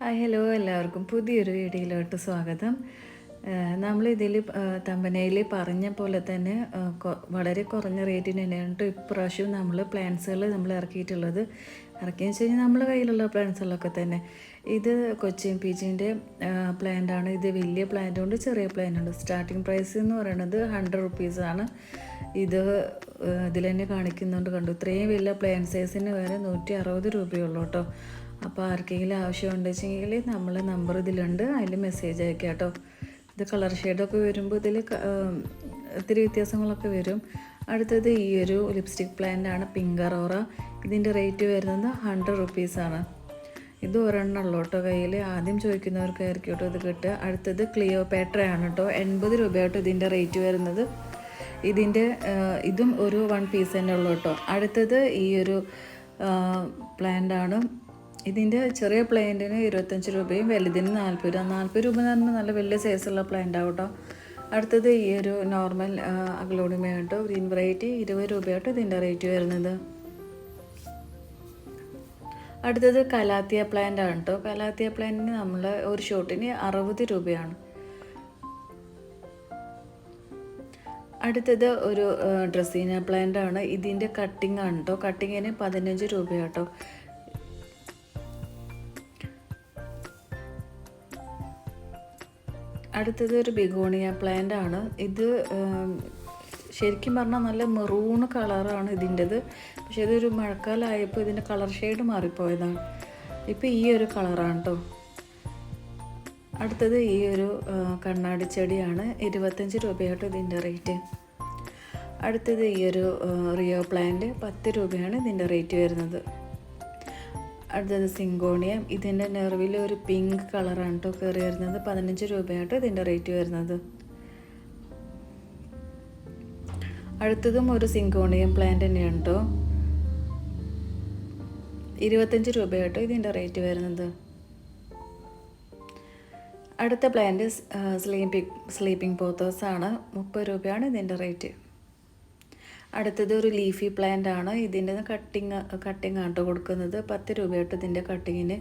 Hi hello എല്ലാവർക്കും പുതിയൊരു വീഡിയോയിലോട്ട് സ്വാഗതം. നമ്മളിതിൽ തമ്പനയിൽ പറഞ്ഞ പോലെ തന്നെ വളരെ കുറഞ്ഞ റേറ്റിന് തന്നെയാണ് ഇപ്രാവശ്യം നമ്മൾ പ്ലാൻസുകൾ നമ്മൾ ഇറക്കിയിട്ടുള്ളത്. ഇറക്കിയെന്ന് വെച്ച് കഴിഞ്ഞാൽ നമ്മുടെ കയ്യിലുള്ള പ്ലാൻസുകളൊക്കെ തന്നെ. ഇത് കൊച്ചിൻ പീച്ചിന്റെ പ്ലാന്റാണ് ഇത് വലിയ പ്ലാന്റ് ഉണ്ട് ചെറിയ പ്ലാന്റ് ഉണ്ട്. സ്റ്റാർട്ടിങ് പ്രൈസ് എന്ന് പറയുന്നത് ഹൺഡ്രഡ് റുപ്പീസാണ് ഇത് ഇതിൽ തന്നെ കാണിക്കുന്നുണ്ട് കണ്ടു. ഇത്രയും വലിയ പ്ലാൻ സൈസിന് വരെ നൂറ്റി അറുപത് രൂപയുള്ളൂ കേട്ടോ അപ്പോൾ ആർക്കെങ്കിലും ആവശ്യമുണ്ട് വെച്ചെങ്കിൽ നമ്മൾ നമ്പർ ഇതിലുണ്ട്. അതിൽ മെസ്സേജ് അയക്കാം കേട്ടോ. ഇത് കളർ ഷെയ്ഡൊക്കെ വരുമ്പോൾ ഇതിൽ ഒത്തിരി വ്യത്യാസങ്ങളൊക്കെ വരും. അടുത്തത് ഈ ഒരു ലിപ്സ്റ്റിക് പ്ലാന്റ് ആണ് പിങ്ക് അറോറ ഇതിന്റെ റേറ്റ് വരുന്നത് ഹൺഡ്രഡ് റുപ്പീസാണ് ഇത് ഒരെണ്ണം ഉള്ളൂ കേട്ടോ കയ്യിൽ ആദ്യം ചോദിക്കുന്നവർക്കായിരിക്കും കേട്ടോ ഇത് കിട്ടുക. അടുത്തത് ക്ലിയോ ആണ് കേട്ടോ. എൺപത് രൂപയാട്ടോ ഇതിന്റെ റേറ്റ് വരുന്നത്. ഇതിന്റെ ഇതും ഒരു വൺ പീസ് തന്നെ ഉള്ളൂ കേട്ടോ. അടുത്തത് ഈ ഒരു ആണ് ഇതിന്റെ ചെറിയ പ്ലാന്റിന് ഇരുപത്തഞ്ച് രൂപയും വലുതിന് നാൽപ്പത് രൂപ. നാൽപ്പത് രൂപ എന്ന് പറഞ്ഞാൽ നല്ല വലിയ സൈസുള്ള പ്ലാന്റ് ആവും കേട്ടോ. അടുത്തത് ഈ ഒരു നോർമൽ അഗ്ലോണിമ ഗ്രീൻ വെറൈറ്റി ഇരുപത് രൂപയാട്ടോ ഇതിന്റെ റേറ്റ് വരുന്നത്. അടുത്തത് കലാത്തിയ പ്ലാന്റ് ആണ് കേട്ടോ. കലാത്തിയ പ്ലാന്റിന് നമ്മൾ ഒരു ഷോട്ടിന് അറുപത് രൂപയാണ്. അടുത്തത് ഒരു ഡ്രസ്സീന പ്ലാന്റ് ആണ്. ഇതിന്റെ കട്ടിംഗ് ആണ് കേട്ടോ. കട്ടിങ്ങിന് പതിനഞ്ച് രൂപയാട്ടോ. അടുത്തത് ഒരു ബിഗോണിയ പ്ലാന്റ് ആണ്. ഇത് ശരിക്കും പറഞ്ഞാൽ നല്ല മെറൂൺ കളറാണ് ഇതിന്റെത്. പക്ഷെ ഇതൊരു മഴക്കാലമായപ്പോൾ ഇതിന്റെ കളർ ഷെയ്ഡ് മാറിപ്പോയതാണ്. ഇപ്പോൾ ഈ ഒരു കളറാണ് കേട്ടോ അടുത്തത് ഈ ഒരു കണ്ണാടി ചെടിയാണ്. ഇരുപത്തഞ്ച് രൂപയായിട്ട് ഇതിന്റെ റേറ്റ് അടുത്തത് ഈ ഒരു റിയോ പ്ലാന്റ് പത്ത് രൂപയാണ് ഇതിന്റെ റേറ്റ് വരുന്നത്. അടുത്തത് സിങ്കോണിയം. ഇതിന്റെ നെർവിൽ ഒരു പിങ്ക് കളറാണ് കേട്ടോ കയറി വരുന്നത്. പതിനഞ്ച് രൂപയാട്ടോ ഇതിന്റെ റേറ്റ് വരുന്നത്. അടുത്തതും ഒരു സിങ്കോണിയം പ്ലാന്റ് തന്നെയാണ് കേട്ടോ ഇരുപത്തഞ്ച് രൂപയാട്ടോ ഇതിന്റെ റേറ്റ് വരുന്നത്. അടുത്ത പ്ലാന്റ് സ്ലീപ്പിംഗ് സ്ലീപ്പിംഗ് ആണ് മുപ്പത് രൂപയാണ് ഇതിന്റെ റേറ്റ്. അടുത്തത് ഒരു ലീഫി പ്ലാന്റ് ആണ്. ഇതിന്റെ കട്ടിങ് കട്ടിങ് ആണ് കൊടുക്കുന്നത്. പത്ത് രൂപയായിട്ട് ഇതിന്റെ കട്ടിങ്ങിന്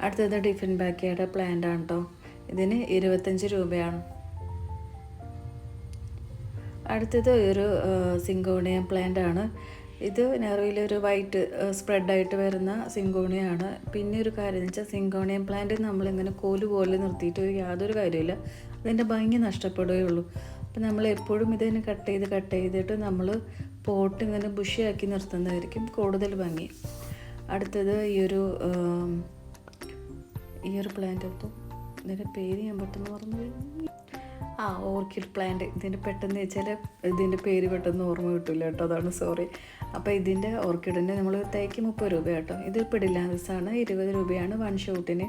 അടുത്തത് ഡിഫൻ ബാക്കിയുടെ പ്ലാന്റ് ആണ് കേട്ടോ ഇതിന് ഇരുപത്തഞ്ച് രൂപയാണ്. അടുത്തത് ഒരു സിങ്കോണിയ പ്ലാന്റ് ആണ്. ഇത് നെറവിൽ ഒരു വൈറ്റ് സ്പ്രെഡായിട്ട് വരുന്ന സിങ്കോണിയാണ് പിന്നെ ഒരു കാര്യം എന്ന് വെച്ചാൽ സിങ്കോണിയം പ്ലാന്റ് നമ്മളിങ്ങനെ കോൽ പോലെ നിർത്തിയിട്ട് യാതൊരു കാര്യമില്ല അതിന്റെ ഭംഗി നഷ്ടപ്പെടുകയുള്ളൂ. അപ്പം നമ്മൾ എപ്പോഴും ഇതിനെ കട്ട് ചെയ്ത് കട്ട് ചെയ്തിട്ട് നമ്മൾ പോട്ട് ഇങ്ങനെ ബുഷിയാക്കി നിർത്തുന്നതായിരിക്കും കൂടുതൽ ഭംഗി. അടുത്തത് ഈ ഒരു ഈ ഒരു പ്ലാന്റ് അപ്പോൾ ഇതിന്റെ പേര് ഞാൻ പെട്ടെന്ന് പറഞ്ഞു ആ ഓർക്കിഡ് പ്ലാന്റ് ഇതിന്റെ പെട്ടെന്ന് വെച്ചാൽ ഇതിന്റെ പേര് പെട്ടെന്ന് ഓർമ്മ കിട്ടില്ല കേട്ടോ. അതാണ് സോറി അപ്പോൾ ഇതിന്റെ ഓർക്കിഡിന്റെ നമ്മൾ തേക്ക് മുപ്പത് രൂപ കേട്ടോ. ഇത് പിടിലാൻസാണ് ഇരുപത് രൂപയാണ് വൺ ഷൂട്ടിന്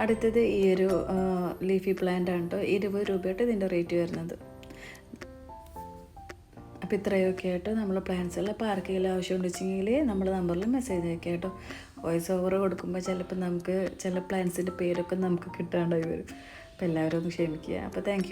അടുത്തത് ഈ ഒരു ലീഫി പ്ലാന്റ് ആണ് കേട്ടോ ഇരുപത് രൂപയായിട്ട് ഇതിന്റെ റേറ്റ് വരുന്നത്. അപ്പോൾ ഇത്രയൊക്കെ ആയിട്ട് നമ്മൾ പ്ലാൻസുകൾ ആർക്കെങ്കിലും ആവശ്യമുണ്ട് വെച്ചെങ്കിൽ നമ്മൾ നമ്പറിൽ മെസ്സേജ് അയക്കാം കേട്ടോ വോയിസ് ഓവർ കൊടുക്കുമ്പോൾ ചിലപ്പോൾ നമുക്ക് ചില പ്ലാൻസിന്റെ പേരൊക്കെ നമുക്ക് കിട്ടാണ്ടായി വരും. അപ്പോൾ എല്ലാവരും ഒന്ന് ക്ഷമിക്കുക. അപ്പോൾ താങ്ക്